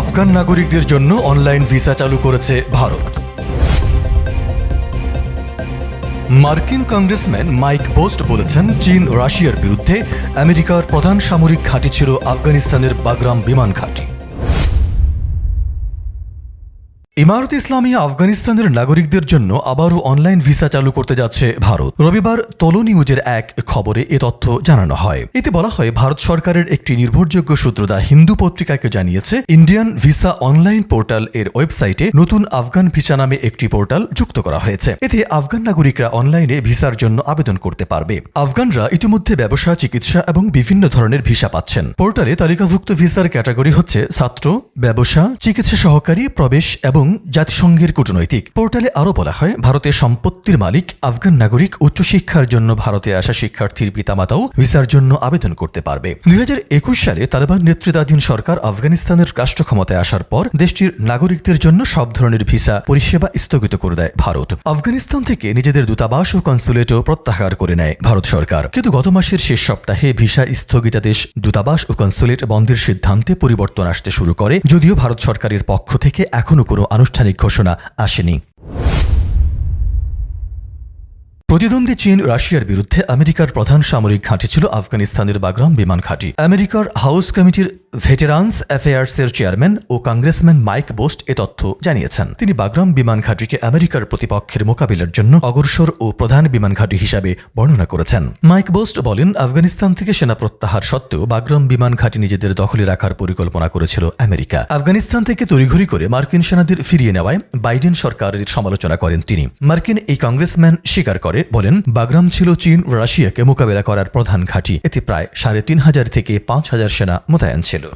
আফগান নাগরিকদের জন্য online visa চালু করেছে ভারত। মার্কিন কংগ্রেসম্যান মাইক বোস্ট বলেছেন, চীন রাশিয়ার বিরুদ্ধে আমেরিকার প্রধান সামরিক ঘাঁটি ছিল আফগানিস্তানের বাগরাম বিমান ঘাঁটি। ইমারত ইসলামিয়া আফগানিস্তানের নাগরিকদের জন্য আবারও অনলাইন ভিসা চালু করতে যাচ্ছে ভারত। রবিবার তলো নিউজের এক খবরে এ তথ্য জানানো হয়। এতে বলা হয়, ভারত সরকারের একটি নির্ভরযোগ্য সূত্রদা হিন্দু পত্রিকাকে জানিয়েছে, ইন্ডিয়ান ভিসা অনলাইন পোর্টাল এর ওয়েবসাইটে নতুন আফগান ভিসা নামে একটি পোর্টাল যুক্ত করা হয়েছে। এতে আফগান নাগরিকরা অনলাইনে ভিসার জন্য আবেদন করতে পারবে। আফগানরা ইতিমধ্যে ব্যবসা, চিকিৎসা এবং বিভিন্ন ধরনের ভিসা পাচ্ছেন। পোর্টালে তালিকাভুক্ত ভিসার ক্যাটাগরি হচ্ছে ছাত্র, ব্যবসা, চিকিৎসা সহকারী, প্রবেশ এবং জাতিসংঘের কূটনৈতিক পোর্টালে আরও বলা হয়, ভারতের সম্পত্তির মালিক আফগান নাগরিক উচ্চশিক্ষার জন্য ভারতে আসা শিক্ষার্থীর পিতামাতাও ভিসার জন্য আবেদন করতে পারবে। দুই হাজার একুশ সালে তালেবান নেতৃত্বাধীন সরকার আফগানিস্তানের রাষ্ট্র ক্ষমতায় আসার পর দেশটির নাগরিকদের জন্য সব ধরনের ভিসা পরিষেবা স্থগিত করে দেয় ভারত। আফগানিস্তান থেকে নিজেদের দূতাবাস ও কনসুলেটও প্রত্যাহার করে নেয় ভারত সরকার। কিন্তু গত মাসের শেষ সপ্তাহে ভিসা স্থগিতাদেশ, দূতাবাস ও কনসুলেট বন্ধের সিদ্ধান্তে পরিবর্তন আসতে শুরু করে, যদিও ভারত সরকারের পক্ষ থেকে এখনও কোনো আনুষ্ঠানিক ঘোষণা আসেনি। প্রতিদ্বন্দ্বী চীন, রাশিয়ার বিরুদ্ধে আমেরিকার প্রধান সামরিক ঘাঁটি ছিল আফগানিস্তানের বাগরাম বিমান ঘাঁটি। আমেরিকার হাউস কমিটির ভেটেরান্স অ্যাফেয়ার্সের চেয়ারম্যান ও কংগ্রেসম্যান মাইক বোস্ট এ তথ্য জানিয়েছেন। তিনি বাগরাম বিমান ঘাঁটিকে আমেরিকার প্রতিপক্ষের মোকাবিলার জন্য অগ্রসর ও প্রধান বিমান ঘাঁটি হিসাবে বর্ণনা করেছেন। মাইক বোস্ট বলেন, আফগানিস্তান থেকে সেনা প্রত্যাহার সত্ত্বেও বাগরাম বিমান ঘাঁটি নিজেদের দখলে রাখার পরিকল্পনা করেছিল আমেরিকা। আফগানিস্তান থেকে তড়িঘড়ি করে মার্কিন সেনাদের ফিরিয়ে নেওয়ায় বাইডেন সরকারের সমালোচনা করেন তিনি। মার্কিন এই কংগ্রেসম্যান স্বীকার করে বলেন, বাগরাম ছিল চীন রাশিয়াকে মোকাবেলা করার প্রধান ঘাঁটি। এতে প্রায় সাড়ে তিন হাজার থেকে পাঁচ হাজার সেনা মোতায়েন ছিল।